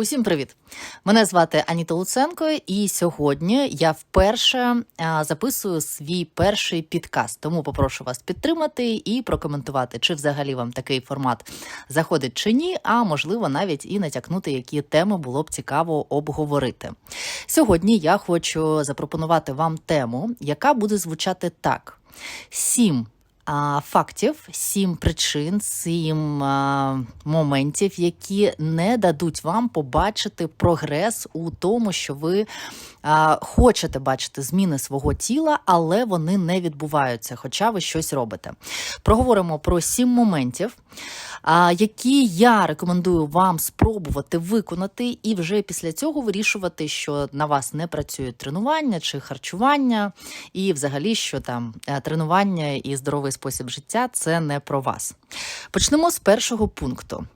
Усім привіт! Мене звати Аніта Луценко, і сьогодні я вперше записую свій перший підкаст. Тому попрошу вас підтримати і прокоментувати, чи взагалі вам такий формат заходить чи ні, а можливо навіть і натякнути, які теми було б цікаво обговорити. Сьогодні я хочу запропонувати вам тему, яка буде звучати так: сім фактів, сім причин, сім моментів, які не дадуть вам побачити прогрес у тому, що ви хочете бачити зміни свого тіла, але вони не відбуваються, хоча ви щось робите. Проговоримо про сім моментів, які я рекомендую вам спробувати виконати, і вже після цього вирішувати, що на вас не працюють тренування чи харчування, і взагалі, що там е, тренування і здоровий спосіб життя це не про вас. Почнемо з першого пункту,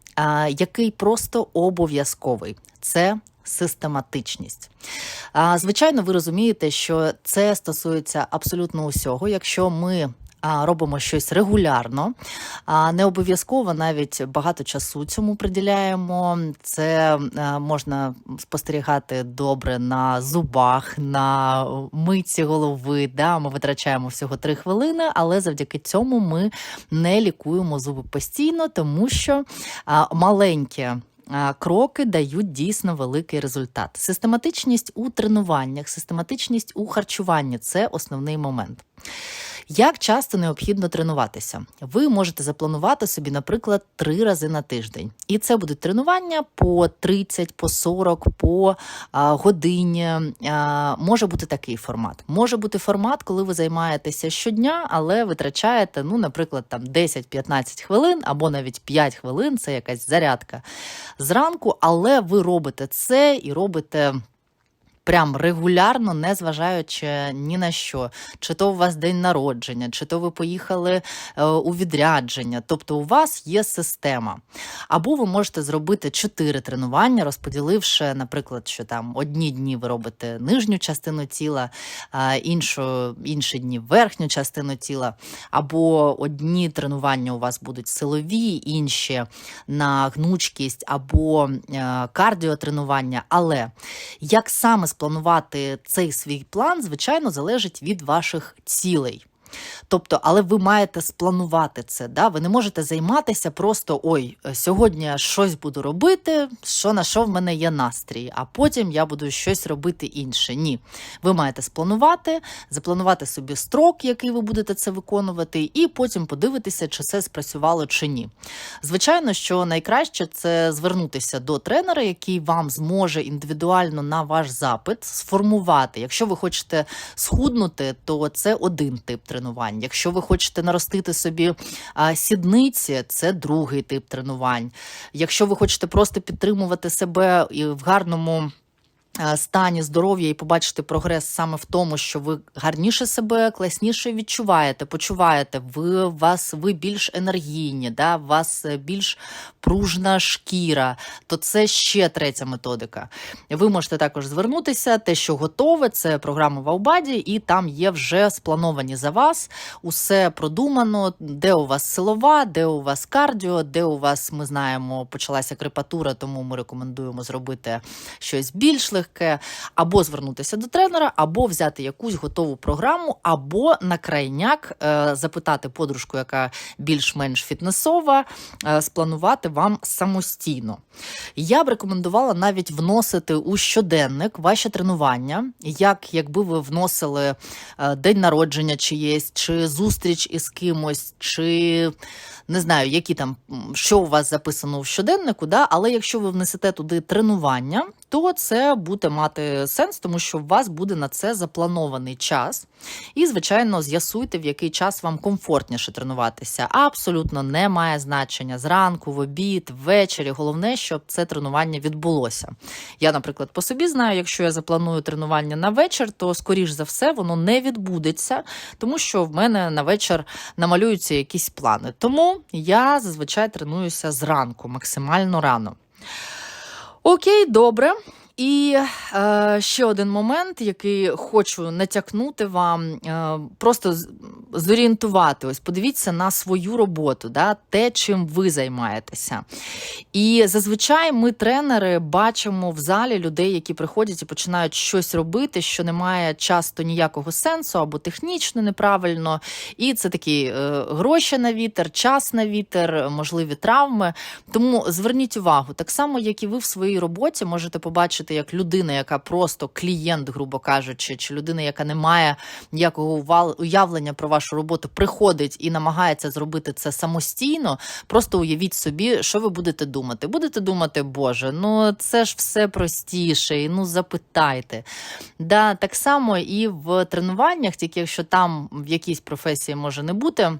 який просто обов'язковий. Це Систематичність. А, Звичайно, ви розумієте, що це стосується абсолютно усього. Якщо ми робимо щось регулярно, не обов'язково навіть багато часу цьому приділяємо. Це можна спостерігати добре на зубах, на митці голови. Да? Ми витрачаємо всього три хвилини, але завдяки цьому ми не лікуємо зуби постійно, тому що маленьке. Кроки дають дійсно великий результат. Систематичність у тренуваннях, систематичність у харчуванні це основний момент. Як часто необхідно тренуватися? Ви можете запланувати собі, наприклад, три рази на тиждень. І це будуть тренування по 30, по 40, по а, годині. А, може бути такий формат. Може бути формат, коли ви займаєтеся щодня, але витрачаєте, ну, наприклад, там 10-15 хвилин або навіть 5 хвилин, це якась зарядка зранку, але ви робите це і робите. Прям регулярно, не зважаючи ні на що, чи то у вас день народження, чи то ви поїхали е, у відрядження. Тобто у вас є система. Або ви можете зробити чотири тренування, розподіливши, наприклад, що там одні дні ви робите нижню частину тіла, а іншу, інші дні верхню частину тіла, або одні тренування у вас будуть силові, інші на гнучкість, або е, кардіотренування. Але як саме спланувати цей свій план, звичайно, залежить від ваших цілей. Тобто, але ви маєте спланувати це. Да? Ви не можете займатися просто ой, сьогодні щось буду робити, що на що в мене є настрій, а потім я буду щось робити інше. Ні. Ви маєте спланувати, запланувати собі строк, який ви будете це виконувати, і потім подивитися, чи це спрацювало чи ні. Звичайно, що найкраще це звернутися до тренера, який вам зможе індивідуально на ваш запит сформувати. Якщо ви хочете схуднути, то це один тип тренування тренувань. Якщо ви хочете наростити собі а, сідниці, це другий тип тренувань. Якщо ви хочете просто підтримувати себе і в гарному. Стані здоров'я і побачити прогрес саме в тому, що ви гарніше себе класніше відчуваєте, почуваєте, ви вас ви більш енергійні, да, вас більш пружна шкіра, то це ще третя методика. Ви можете також звернутися, те, що готове, це програма Ваубаді, і там є вже сплановані за вас. Усе продумано, де у вас силова, де у вас кардіо, де у вас ми знаємо, почалася крепатура, тому ми рекомендуємо зробити щось більш або звернутися до тренера, або взяти якусь готову програму, або на крайняк е, запитати подружку, яка більш-менш фітнесова, е, спланувати вам самостійно. Я б рекомендувала навіть вносити у щоденник ваші тренування, як якби ви вносили е, день народження чиєсь, чи зустріч із кимось, чи не знаю, які там що у вас записано в щоденнику, да? але якщо ви внесете туди тренування, то це буде мати сенс, тому що у вас буде на це запланований час. І, звичайно, з'ясуйте, в який час вам комфортніше тренуватися. Абсолютно не має значення зранку, в обід, ввечері. Головне, щоб це тренування відбулося. Я, наприклад, по собі знаю, якщо я запланую тренування на вечір, то скоріш за все воно не відбудеться, тому що в мене на вечір намалюються якісь плани. Тому я зазвичай тренуюся зранку, максимально рано. Окей, добре. І е, ще один момент, який хочу натякнути вам, е, просто зорієнтувати. Ось подивіться на свою роботу, да, те, чим ви займаєтеся. І зазвичай ми, тренери, бачимо в залі людей, які приходять і починають щось робити, що не має часто ніякого сенсу або технічно неправильно. І це такі е, гроші на вітер, час на вітер, можливі травми. Тому зверніть увагу, так само, як і ви в своїй роботі можете побачити, як людина, яка просто клієнт, грубо кажучи, чи людина, яка не має ніякого уявлення про вашу роботу, приходить і намагається зробити це самостійно. Просто уявіть собі, що ви будете думати. Будете думати, Боже, ну це ж все простіше, і ну запитайте. Да, так само і в тренуваннях, тільки якщо там в якійсь професії може не бути.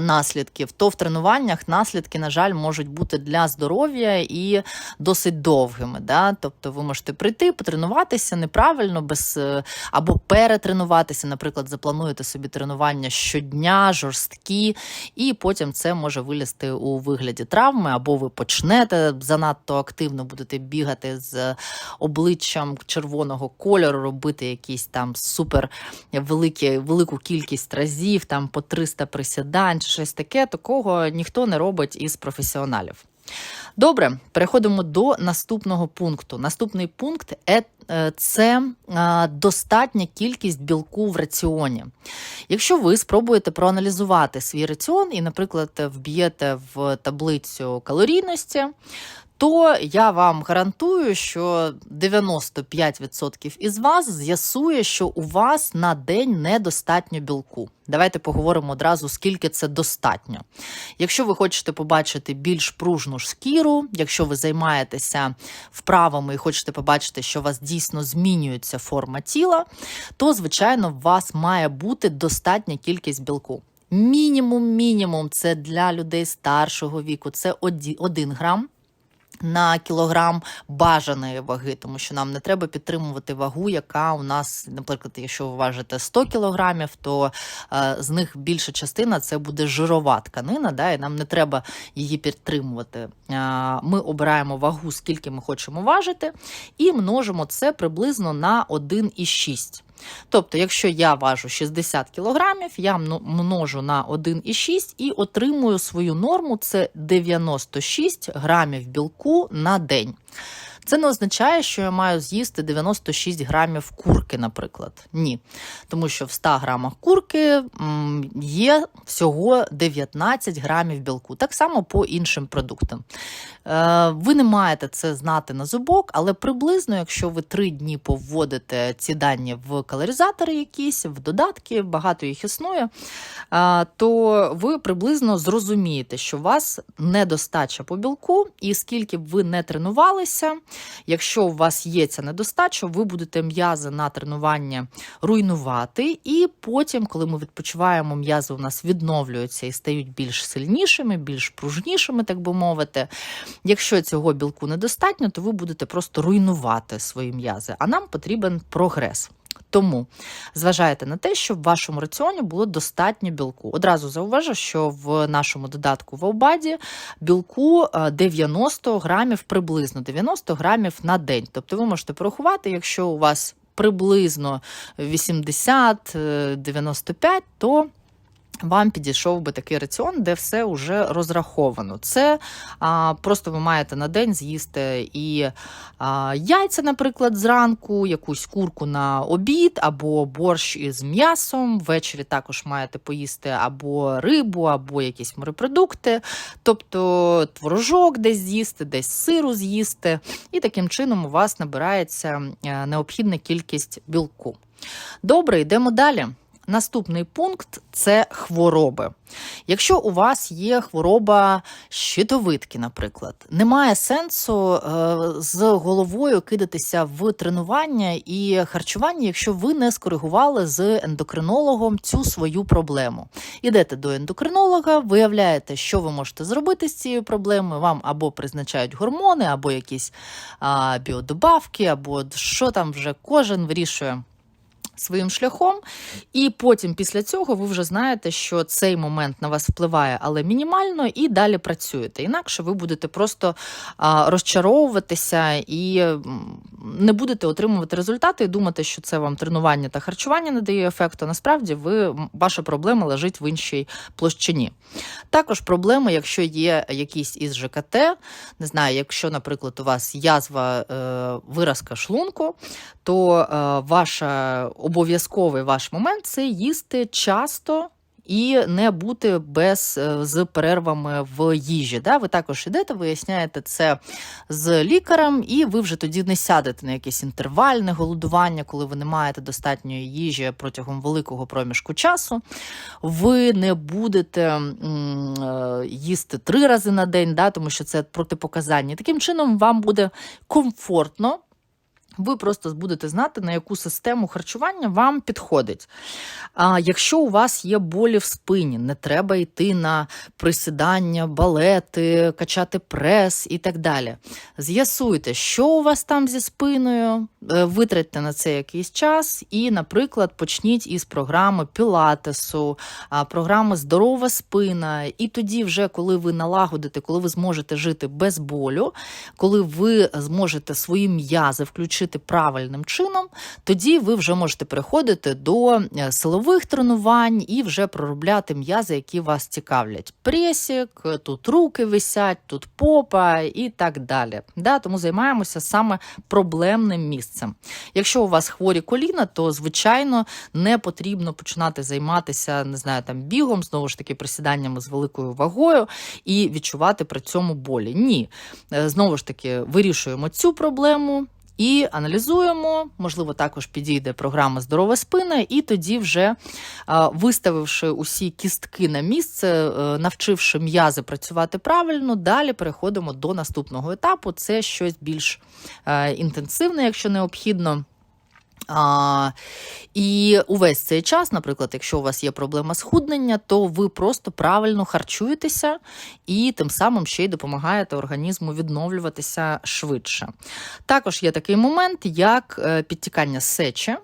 Наслідків, то в тренуваннях наслідки, на жаль, можуть бути для здоров'я і досить довгими. Да? Тобто ви можете прийти, потренуватися неправильно, без е, або перетренуватися. Наприклад, заплануєте собі тренування щодня, жорсткі, і потім це може вилізти у вигляді травми, або ви почнете занадто активно будете бігати з обличчям червоного кольору, робити якісь там супер великі, велику кількість разів, там по 300 присідань, чи щось таке. Такого ніхто не робить із професіоналів. Добре, переходимо до наступного пункту. Наступний пункт е- е, це достатня кількість білку в раціоні. Якщо ви спробуєте проаналізувати свій раціон і, наприклад, вб'єте в таблицю калорійності, то я вам гарантую, що 95% із вас з'ясує, що у вас на день недостатньо білку. Давайте поговоримо одразу, скільки це достатньо. Якщо ви хочете побачити більш пружну шкіру, якщо ви займаєтеся вправами і хочете побачити, що у вас дійсно змінюється форма тіла, то звичайно у вас має бути достатня кількість білку. Мінімум, мінімум, це для людей старшого віку, це 1 грам на кілограм бажаної ваги, тому що нам не треба підтримувати вагу, яка у нас, наприклад, якщо ви важите 100 кілограмів, то е, з них більша частина це буде жирова тканина, да, і нам не треба її підтримувати. Е, ми обираємо вагу, скільки ми хочемо важити, і множимо це приблизно на 1,6. Тобто, якщо я важу 60 кг, я множу на 1,6 і отримую свою норму це 96 грамів білку на день. Це не означає, що я маю з'їсти 96 грамів курки, наприклад. Ні. Тому що в 100 грамах курки є всього 19 грамів білку. Так само по іншим продуктам. Е, Ви не маєте це знати на зубок, але приблизно, якщо ви 3 дні повводите ці дані в калоризатори якісь, в додатки, багато їх існує, е, то ви приблизно зрозумієте, що у вас недостача по білку, і скільки б ви не тренувалися, якщо у вас є ця недостача, ви будете м'язи на тренування руйнувати, і потім, коли ми відпочиваємо, м'язи у нас відновлюються і стають більш сильнішими, більш пружнішими, так би мовити. Якщо цього білку недостатньо, то ви будете просто руйнувати свої м'язи, а нам потрібен прогрес. Тому зважайте на те, щоб в вашому раціоні було достатньо білку. Одразу зауважу, що в нашому додатку в Обаді білку е, 90 грамів приблизно 90 грамів на день. Тобто ви можете порахувати, якщо у вас приблизно 80-95, то вам підійшов би такий раціон, де все вже розраховано. Це а, просто ви маєте на день з'їсти і а, яйця, наприклад, зранку, якусь курку на обід, або борщ із м'ясом. Ввечері також маєте поїсти або рибу, або якісь морепродукти, тобто творожок десь з'їсти, десь сиру з'їсти. І таким чином у вас набирається е, необхідна кількість білку. Добре, йдемо далі. Наступний пункт це хвороби. Якщо у вас є хвороба щитовидки, наприклад, немає сенсу е, з головою кидатися в тренування і харчування, якщо ви не скоригували з ендокринологом цю свою проблему. Ідете до ендокринолога, виявляєте, що ви можете зробити з цією проблемою. Вам або призначають гормони, або якісь біодобавки, або що там вже кожен вирішує своїм шляхом, і потім після цього ви вже знаєте, що цей момент на вас впливає, але мінімально, і далі працюєте. Інакше ви будете просто розчаровуватися і не будете отримувати результати і думати, що це вам тренування та харчування не дає ефекту. Насправді, ви ваша проблема лежить в іншій площині. Також проблеми, якщо є якісь із ЖКТ, не знаю, якщо, наприклад, у вас язва е, виразка шлунку, то е, ваша обов'язковий ваш момент це їсти часто. І не бути без е, з перервами в їжі. Да? Ви також ідете, виясняєте це з лікарем, і ви вже тоді не сядете на якесь інтервальне голодування, коли ви не маєте достатньої їжі протягом великого проміжку часу. Ви не будете е, їсти три рази на день, да? тому що це протипоказання. Таким чином, вам буде комфортно. Ви просто будете знати, на яку систему харчування вам підходить. А якщо у вас є болі в спині, не треба йти на присідання, балети, качати прес і так далі. З'ясуйте, що у вас там зі спиною, е, витратьте на це якийсь час, і, наприклад, почніть із програми пілатесу, програми Здорова спина. І тоді, вже коли ви налагодите, коли ви зможете жити без болю, коли ви зможете свої м'язи включити правильним чином, тоді ви вже можете переходити до е, силових тренувань і вже проробляти м'язи, які вас цікавлять. Пресік, тут руки висять, тут попа і так далі. Да, Тому займаємося саме проблемним місцем. Якщо у вас хворі коліна, то звичайно не потрібно починати займатися, не знаю, там бігом, знову ж таки, присіданнями з великою вагою і відчувати при цьому болі. Ні, Е, знову ж таки, вирішуємо цю проблему. І аналізуємо, можливо, також підійде програма Здорова спина, і тоді, вже виставивши усі кістки на місце, е, навчивши м'язи працювати правильно, далі переходимо до наступного етапу. Це щось більш е, інтенсивне, якщо необхідно. А, І увесь цей час, наприклад, якщо у вас є проблема схуднення, то ви просто правильно харчуєтеся і тим самим ще й допомагаєте організму відновлюватися швидше. Також є такий момент, як е, підтікання сечі.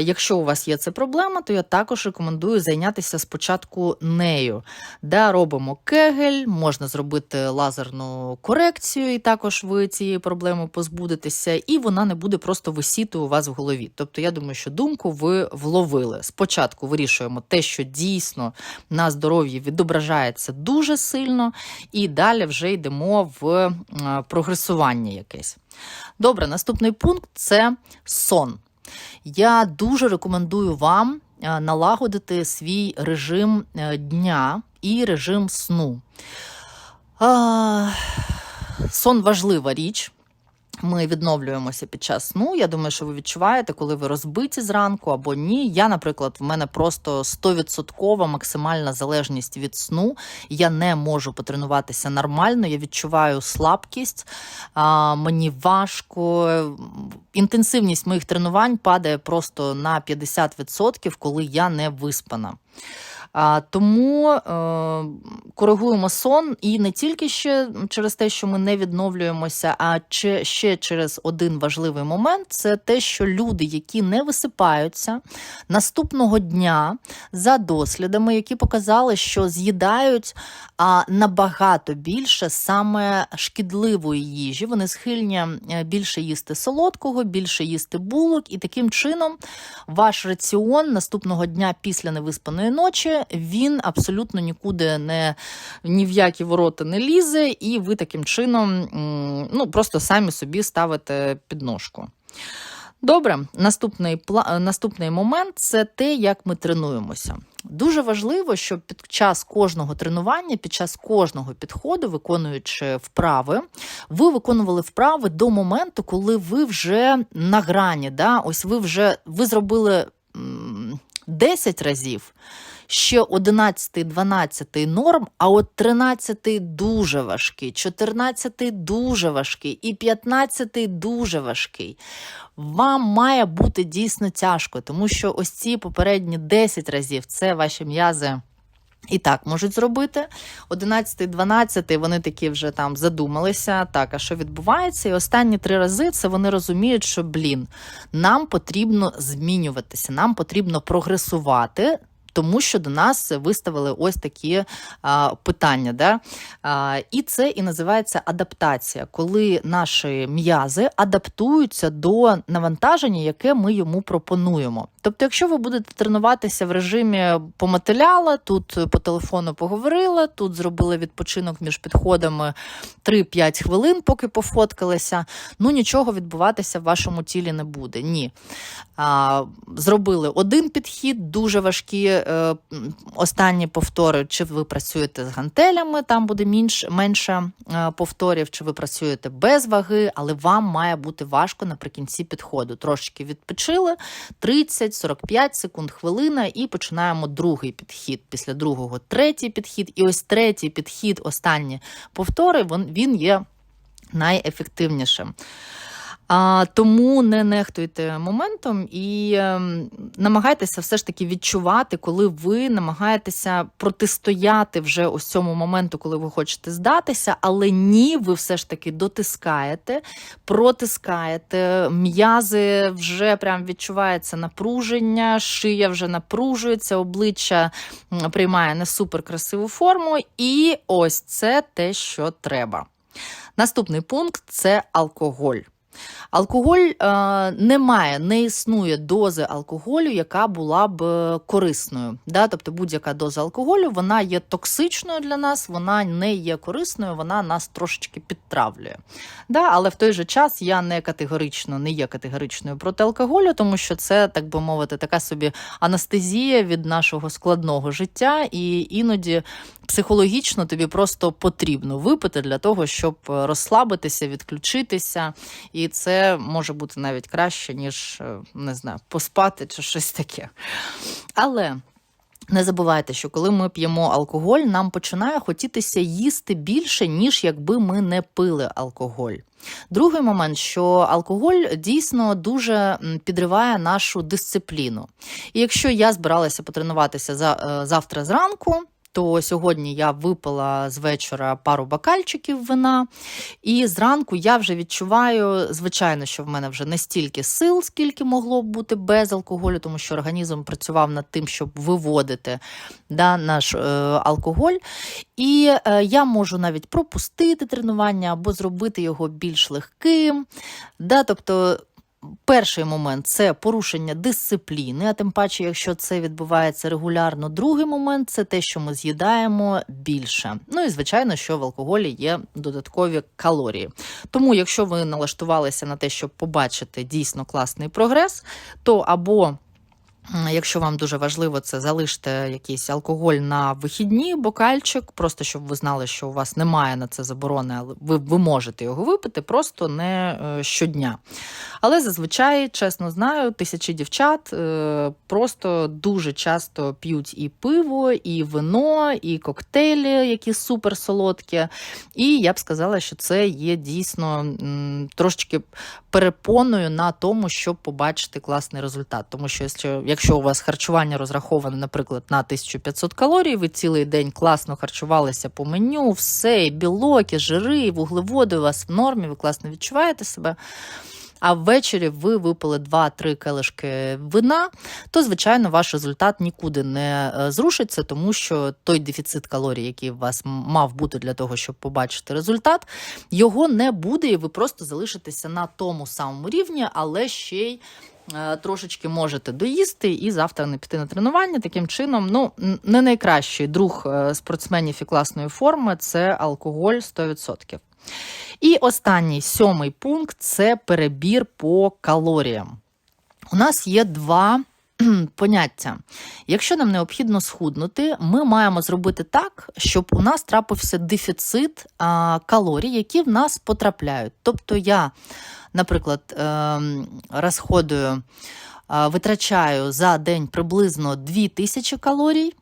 Якщо у вас є ця проблема, то я також рекомендую зайнятися спочатку нею. Де робимо кегель, можна зробити лазерну корекцію, і також ви цієї проблеми позбудетеся, і вона не буде просто висіти у вас в голові. Тобто, я думаю, що думку ви вловили. Спочатку вирішуємо те, що дійсно на здоров'ї відображається дуже сильно, і далі вже йдемо в е, прогресування якесь. Добре, наступний пункт це сон. Я дуже рекомендую вам е, налагодити свій режим е, дня і режим сну. Сон важлива річ. Ми відновлюємося під час сну. Я думаю, що ви відчуваєте, коли ви розбиті зранку або ні. Я, наприклад, в мене просто 100% максимальна залежність від сну. Я не можу потренуватися нормально. Я відчуваю слабкість, а, мені важко. Інтенсивність моїх тренувань падає просто на 50%, коли я не виспана. Тому е, коригуємо сон і не тільки ще через те, що ми не відновлюємося, а ще через один важливий момент це те, що люди, які не висипаються наступного дня за дослідами, які показали, що з'їдають набагато більше саме шкідливої їжі. Вони схильні е, більше їсти солодкого, більше їсти булок, і таким чином ваш раціон наступного дня після невиспаної ночі він абсолютно нікуди не ні в які ворота не лізе, і ви таким чином ну, просто самі собі ставите підножку. Добре, наступний наступний момент це те, як ми тренуємося. Дуже важливо, щоб під час кожного тренування, під час кожного підходу, виконуючи вправи, ви виконували вправи до моменту, коли ви вже на грані. Да? Ось ви вже ви зробили 10 разів ще 11, 12 норм, а от 13 дуже важкий, 14 дуже важкий і 15 дуже важкий. Вам має бути дійсно тяжко, тому що ось ці попередні 10 разів це ваші м'язи І так можуть зробити. 11, 12 вони такі вже там задумалися. Так, а що відбувається? І останні три рази це вони розуміють, що блін, нам потрібно змінюватися, нам потрібно прогресувати. Тому що до нас виставили ось такі а, питання. Да? А, і це і називається адаптація, коли наші м'язи адаптуються до навантаження, яке ми йому пропонуємо. Тобто, якщо ви будете тренуватися в режимі помотиляла, тут по телефону поговорила, тут зробили відпочинок між підходами 3-5 хвилин, поки пофоткалися, ну нічого відбуватися в вашому тілі не буде. Ні. А, Зробили один підхід, дуже важкі е, останні повтори. Чи ви працюєте з гантелями, там буде менш, менше е, повторів, чи ви працюєте без ваги, але вам має бути важко наприкінці підходу. Трошечки відпочили 30-45 секунд, хвилина, і починаємо другий підхід. Після другого третій підхід. І ось третій підхід, останні повтори, він, він є найефективнішим. А, Тому не нехтуйте моментом і е, намагайтеся все ж таки відчувати, коли ви намагаєтеся протистояти вже ось цьому моменту, коли ви хочете здатися, але ні, ви все ж таки дотискаєте, протискаєте, м'язи вже прям відчувається напруження, шия вже напружується, обличчя приймає не супер красиву форму, і ось це те, що треба. Наступний пункт це алкоголь. Алкоголь е, немає, не існує дози алкоголю, яка була б е, корисною. Да? Тобто будь-яка доза алкоголю вона є токсичною для нас, вона не є корисною, вона нас трошечки підтравлює. Да? Але в той же час я не категорично не є категоричною проти алкоголю, тому що це, так би мовити, така собі анестезія від нашого складного життя, і іноді психологічно тобі просто потрібно випити для того, щоб розслабитися, відключитися. І це може бути навіть краще, ніж е, не знаю, поспати чи щось таке. Але. Не забувайте, що коли ми п'ємо алкоголь, нам починає хотітися їсти більше, ніж якби ми не пили алкоголь. Другий момент, що алкоголь дійсно дуже підриває нашу дисципліну. І якщо я збиралася потренуватися е, завтра зранку, то сьогодні я випила з вечора пару бокальчиків вина, і зранку я вже відчуваю, звичайно, що в мене вже не стільки сил, скільки могло б бути без алкоголю, тому що організм працював над тим, щоб виводити да, наш е, алкоголь. І е, я можу навіть пропустити тренування або зробити його більш легким. Да, Тобто Перший момент це порушення дисципліни, а тим паче, якщо це відбувається регулярно. Другий момент це те, що ми з'їдаємо більше. Ну і звичайно, що в алкоголі є додаткові калорії. Тому, якщо ви налаштувалися на те, щоб побачити дійсно класний прогрес, то або Якщо вам дуже важливо це, залиште якийсь алкоголь на вихідні, бокальчик, просто щоб ви знали, що у вас немає на це заборони, але ви ви можете його випити, просто не е, щодня. Але зазвичай, чесно знаю, тисячі дівчат е, просто дуже часто п'ють і пиво, і вино, і коктейлі, які супер солодкі. І я б сказала, що це є дійсно трошечки перепоною на тому, щоб побачити класний результат. Тому що якщо у вас харчування розраховане, наприклад, на 1500 калорій, ви цілий день класно харчувалися по меню, все, і білок, і жири, і вуглеводи у вас в нормі, ви класно відчуваєте себе. А ввечері ви випили 2-3 келишки вина, то, звичайно, ваш результат нікуди не е, зрушиться, тому що той дефіцит калорій, який у вас мав бути для того, щоб побачити результат, його не буде, і ви просто залишитеся на тому самому рівні, але ще й Е, трошечки можете доїсти і завтра не піти на тренування. Таким чином, ну не найкращий друг е, спортсменів і класної форми це алкоголь 100%. І останній сьомий пункт це перебір по калоріям. У нас є два. Поняття, якщо нам необхідно схуднути, ми маємо зробити так, щоб у нас трапився дефіцит калорій, які в нас потрапляють. Тобто я наприклад, ем, розходую, витрачаю за день приблизно 2000 калорій.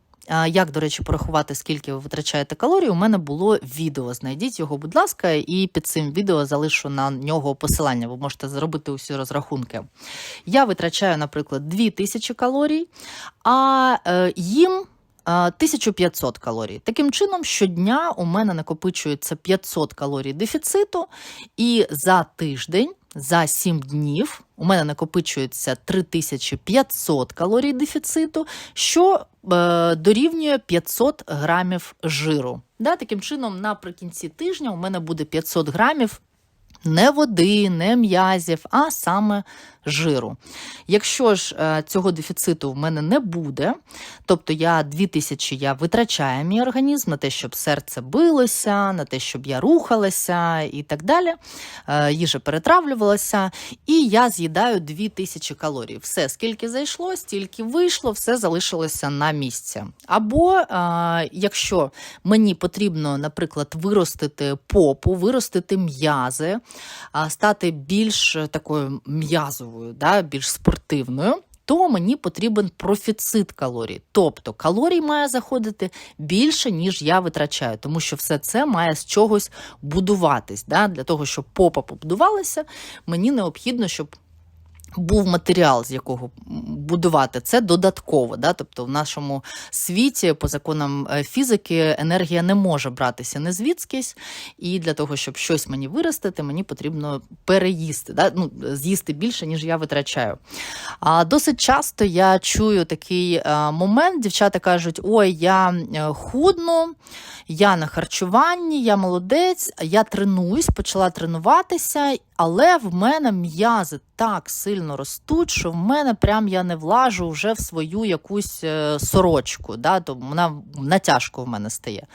Як, до речі, порахувати, скільки ви витрачаєте калорій, у мене було відео. Знайдіть його, будь ласка, і під цим відео залишу на нього посилання. Ви можете зробити усі розрахунки. Я витрачаю, наприклад, 2000 калорій, а е, їм е, 1500 калорій. Таким чином, щодня у мене накопичується 500 калорій дефіциту, і за тиждень, за 7 днів, у мене накопичується 3500 калорій дефіциту, що е, дорівнює 500 грамів жиру. Да, таким чином, наприкінці тижня у мене буде 500 грамів не води, не м'язів, а саме жиру. Якщо ж е, цього дефіциту в мене не буде, тобто я 2000 я витрачаю мій організм на те, щоб серце билося, на те, щоб я рухалася і так далі, е, їжа перетравлювалася, і я з'їдаю 2000 калорій. Все, скільки зайшло, стільки вийшло, все залишилося на місці. Або е, якщо мені потрібно, наприклад, виростити попу, виростити м'язи, стати більш такою м'язовою, да, більш спортивною. То мені потрібен профіцит калорій. Тобто калорій має заходити більше, ніж я витрачаю, тому що все це має з чогось будуватись. Да? Для того, щоб попа побудувалася, мені необхідно, щоб був матеріал, з якого будувати це додатково. Да? Тобто, в нашому світі, по законам е, фізики, енергія не може братися не звідкись, і для того, щоб щось мені виростити, мені потрібно переїсти, да? ну, з'їсти більше, ніж я витрачаю. А досить часто я чую такий момент: дівчата кажуть: ой, я е, худну, я на харчуванні, я молодець, я тренуюсь, почала тренуватися, але в мене м'язи так сильно ростуть, що в мене прям я не влажу вже в свою якусь е, сорочку. Да? То вона натяжко в мене стає.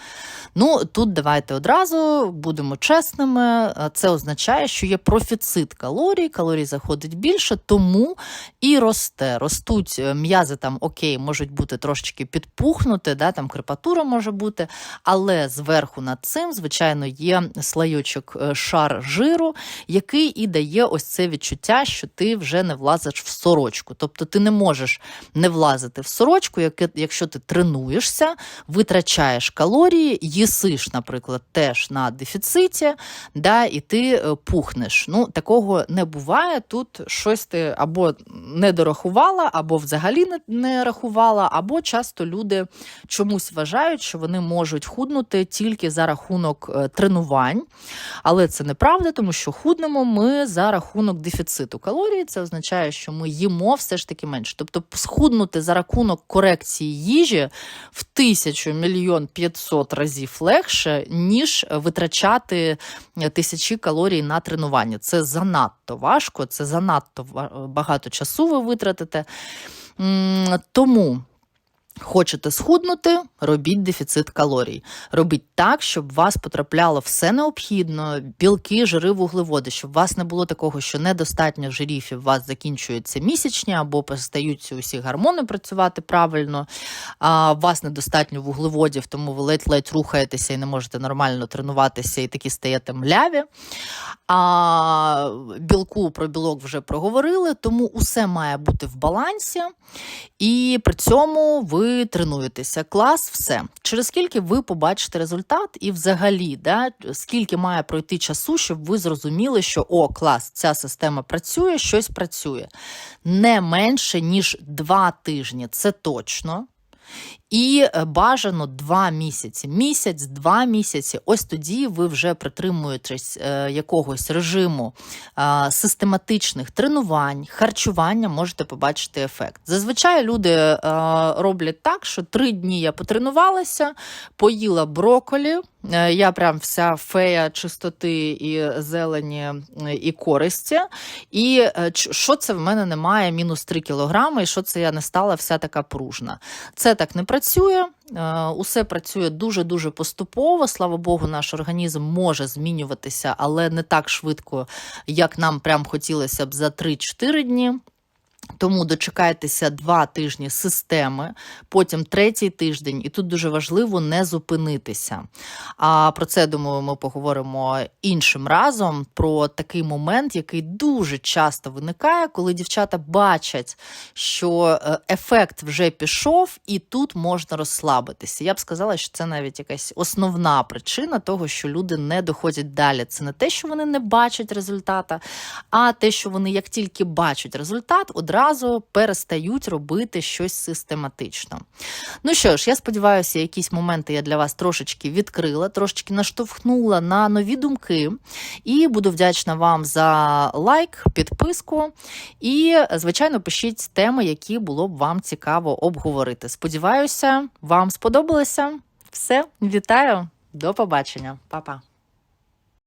Ну, тут давайте одразу будемо чесними. Це означає, що є профіцит калорій, калорій заходить більше, тому і росте. Ростуть е, м'язи там, окей, можуть бути трошечки підпухнути, да? там крепатура може бути, але зверху над цим, звичайно, є слайочок е, шар жиру, який і дає ось це відчуття, що ти вже не влазиш в сорочку. Тобто ти не можеш не влазити в сорочку, якщо ти тренуєшся, витрачаєш калорії, їсиш, наприклад, теж на дефіциті, да, і ти е, пухнеш. Ну, Такого не буває. Тут щось ти або не дорахувала, або взагалі не рахувала, або часто люди чомусь вважають, що вони можуть худнути тільки за рахунок е, тренувань. Але це неправда, тому що худнемо ми за рахунок дефіциту калорій. Це означає, що ми їмо все ж таки менше. Тобто, схуднути за рахунок корекції їжі в тисячу мільйон п'ятсот разів легше, ніж витрачати тисячі калорій на тренування. Це занадто важко, це занадто багато часу ви витратите. Тому. Хочете схуднути, робіть дефіцит калорій. Робіть так, щоб у вас потрапляло все необхідно, білки, жири, вуглеводи, щоб у вас не було такого, що недостатньо жирів і у вас закінчуються місячні або перестають усі гормони працювати правильно, а у вас недостатньо вуглеводів, тому ви ледь-ледь рухаєтеся і не можете нормально тренуватися, і такі стаєте мляві. А білку про білок вже проговорили, тому усе має бути в балансі, і при цьому ви тренуєтеся. Клас, все. Через скільки ви побачите результат, і взагалі, да, скільки має пройти часу, щоб ви зрозуміли, що о, клас, ця система працює, щось працює. Не менше, ніж два тижні, це точно. І е, бажано два місяці. Місяць, два місяці. Ось тоді ви вже притримуєтесь е, якогось режиму систематичних тренувань, харчування, можете побачити ефект. Зазвичай люди е, роблять так, що три дні я потренувалася, поїла броколі. Я прям вся фея чистоти і зелені і користі. І що це в мене немає мінус 3 кілограми, і що це я не стала вся така пружна. Це так не працює працює, е, усе працює дуже-дуже поступово. Слава Богу, наш організм може змінюватися, але не так швидко, як нам прям хотілося б за 3-4 дні. Тому дочекайтеся два тижні системи, потім третій тиждень, і тут дуже важливо не зупинитися. А про це думаю, ми поговоримо іншим разом. Про такий момент, який дуже часто виникає, коли дівчата бачать, що е, ефект вже пішов, і тут можна розслабитися. Я б сказала, що це навіть якась основна причина того, що люди не доходять далі. Це не те, що вони не бачать результата, а те, що вони як тільки бачать результат, одразу одразу перестають робити щось систематично. Ну що ж, я сподіваюся, якісь моменти я для вас трошечки відкрила, трошечки наштовхнула на нові думки. І буду вдячна вам за лайк, підписку. І, звичайно, пишіть теми, які було б вам цікаво обговорити. Сподіваюся, вам сподобалося. Все, вітаю, до побачення, Па-па.